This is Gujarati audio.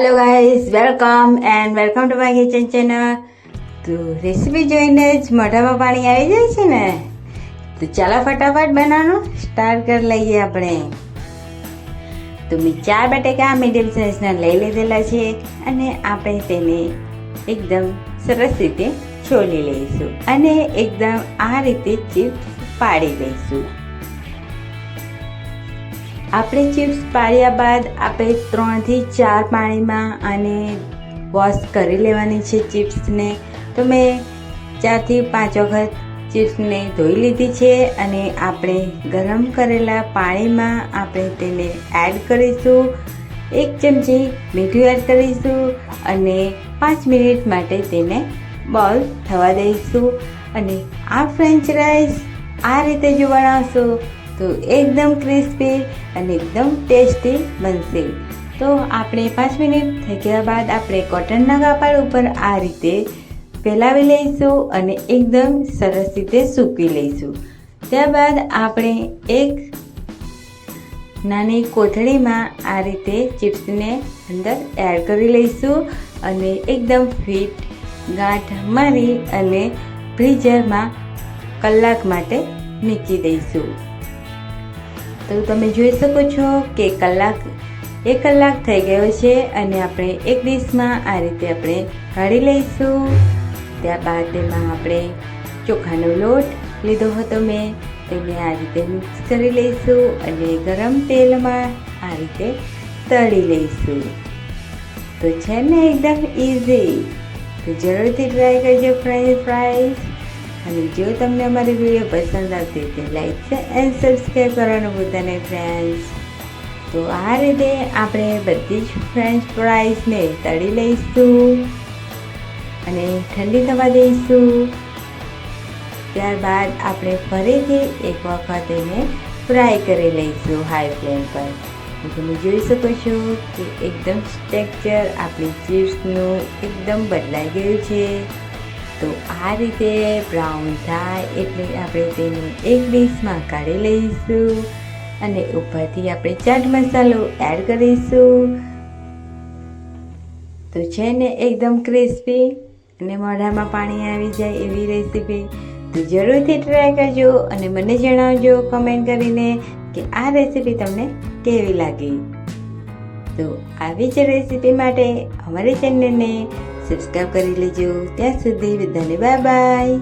Hello guys welcome and welcome to my kitchen channel તો રેસીપી જોઈને જ મોઢામાં પાણી આવી જાય છે ને? તો ચાલો ફટાફટ બનાવવાનું સ્ટાર્ટ કરી લઈએ આપણે. તો મેં ચાર બટેકા મીડિયમ સાઇઝના લઈ લીધેલા છે અને આપણે તેને એકદમ સરસ રીતે છોલી લઈશું અને એકદમ આ રીતે ચિપ્સ પાડી લઈશું આપણે ચિપ્સ પાડ્યા બાદ આપણે ત્રણથી ચાર પાણીમાં અને વોશ કરી લેવાની છે ચિપ્સને. તો મેં ચારથી પાંચ વખત ચિપ્સને ધોઈ લીધી છે અને આપણે ગરમ કરેલા પાણીમાં આપણે તેને એડ કરીશું. એક ચમચી મીઠું એડ કરીશું અને પાંચ મિનિટ માટે તેને બોલ થવા દઈશું. અને આ ફ્રેન્ચ રાઈસ આ રીતે જો બનાવશો તો એકદમ ક્રિસ્પી અને એકદમ ટેસ્ટી બનશે. તો આપણે પાંચ મિનિટ થઈ ગયા બાદ આપણે કોટનના કાપડ ઉપર આ રીતે ફેલાવી લઈશું અને એકદમ સરસ રીતે સૂકવી લઈશું. ત્યારબાદ આપણે એક નાની કોથળીમાં આ રીતે ચિપ્સને અંદર એડ કરી લઈશું અને એકદમ ફિટ ગાંઠ મારી અને ફ્રીઝરમાં કલાક માટે મૂકી દઈશું. તો તમે જોઈ શકો છો કે કલાક, એક કલાક થઈ ગયો છે અને આપણે એક ડીશમાં આ રીતે આપણે કાઢી લઈશું. ત્યારબાદ તેમાં આપણે ચોખાનો લોટ લીધો હતો મેં. તેને આ રીતે મિક્સ કરી લઈશું અને ગરમ તેલમાં આ રીતે તળી લઈશું. તો છે ને એકદમ ઇઝી તો જરૂરથી ટ્રાય કરજો ફ્રેન્ચ ફ્રાઈસ અને જો તમને અમારી વીડિયો પસંદ આવતી તો લાઈક એન્ડ સબસ્ક્રાઈબ કરવાનું ભૂલતા નહીં ફ્રેન્ડ્સ તો આ રીતે આપણે બધી જ ફ્રેન્ચ ફ્રાઈસને તળી લઈશું અને ઠંડી થવા દઈશું. ત્યારબાદ આપણે ફરીથી એક વખત એને ફ્રાય કરી લઈશું હાઈ ફ્લેમ પર. તમે જોઈ શકો છો કે એકદમ સ્ટ્રેક્ચર આપણી ચિપ્સનું એકદમ બદલાઈ ગયું છે. તો આ રીતે બ્રાઉન થાય એટલે આપણે તેને એક ડીશમાં કાઢી લઈશું અને ઉપરથી આપણે ચાટ મસાલો એડ કરીશું. તો છે ને એકદમ ક્રિસ્પી અને મોઢામાં પાણી આવી જાય એવી રેસીપી તો જરૂરથી ટ્રાય કરજો અને મને જણાવજો કમેન્ટ કરીને કે આ રેસીપી તમને કેવી લાગી. તો આવી જ રેસીપી માટે અમારી ચેનલને સબસ્ક્રાઈબ કરી લેજો. ત્યાં સુધી બધાને બાય બાય